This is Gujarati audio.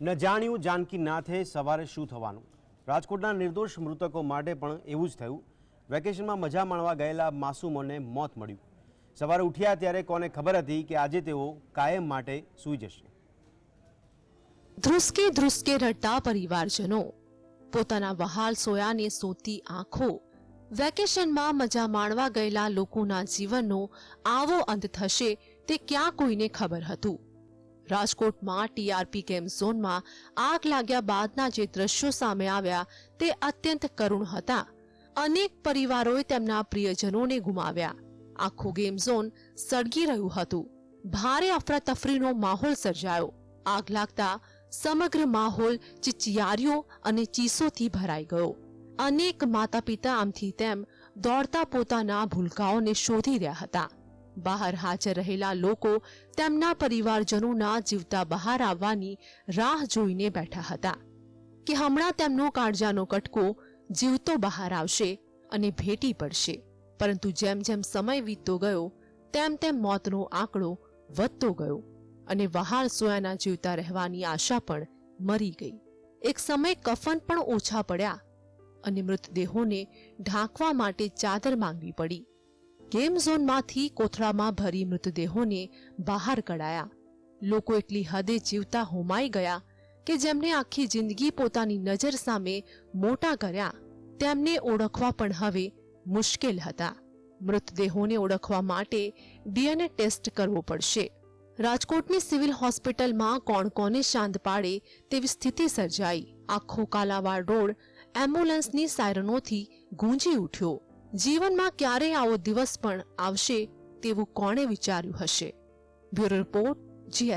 ન જાણ્યું જાનકી નાથે સવારે શું થવાનું? રાજકોટના નિર્દોષ મૃતકો માટે પણ એવું જ થયું. વેકેશનમાં મજા માણવા ગયેલા માસૂમોને મોત મળ્યું. સવારે ઉઠ્યા ત્યારે કોને ખબર હતી કે આજે તેઓ કાયમ માટે સૂઈ જશે. ધ્રુસકે ધ્રુસકે રડતા પરિવારજનો. પોતાના વહાલ સોયાને સોતી આંખો. વેકેશનમાં મજા માણવા ગયેલા લોકોના જીવનનો આવો અંત થશે તે ક્યાં કોઈને ખબર હતું? રાજકોટમાં ટીઆરપી કેમ્પ ઝોનમાં આગ લાગ્યા બાદના જે દ્રશ્યો સામે આવ્યા તે અત્યંત કરુણ હતા. અનેક પરિવારોએ તેમના પ્રિયજનોને ગુમાવ્યા. આખું ગેમ ઝોન સળગી રહ્યું હતું. ભારે અફરાતફરીનો માહોલ સર્જાયો. આગ લાગતા સમગ્ર માહોલ ચિચિયારીઓ અને ચીસોથી ભરાઈ ગયો. અનેક માતા પિતા આમથી તેમ દોડતા પોતાના ભૂલકાઓને શોધી રહ્યા હતા. બહાર હાજર રહેલા લોકો તેમના પરિવારજનોના જીવતા બહાર આવવાની રાહ જોઈને બેઠા હતા કે હમણાં તેમનો કાળજાનો કટકો જીવતો બહાર આવશે અને ભેટી પડશે. પરંતુ જેમ જેમ સમય વીતતો ગયો, તેમ તેમ મોતનો આંકડો વધતો ગયો અને વહાલ સોયાના જીવતા રહેવાની આશા પણ મરી ગઈ. એક સમય કફન પણ ઓછા પડ્યા અને મૃતદેહોને ઢાંકવા માટે ચાદર માંગવી પડી. ગેમ ઝોનમાંથી કોથળામાં ભરી મૃતદેહોને બહાર કઢાયા. લોકો એટલી હદે જીવતા હોમાઈ ગયા કે જેમને આખી જિંદગી પોતાની નજર સામે મોટા કર્યા. તેમને ઓળખવા પણ હવે મુશ્કેલ હતા. મૃતદેહોને ઓળખવા માટે ડીએનએ ટેસ્ટ કરવો પડશે. રાજકોટની સિવિલ હોસ્પિટલમાં કોણ કોને શાંત પાડે તેવી સ્થિતિ સર્જાઈ. આખો કાલાવાડ રોડ એમ્બ્યુલન્સની સાયરનોથી ગુંજી ઉઠ્યો. જીવનમાં ક્યારેય આવો દિવસ પણ આવશે તેવું કોણે વિચાર્યું હશે? Bureau report GS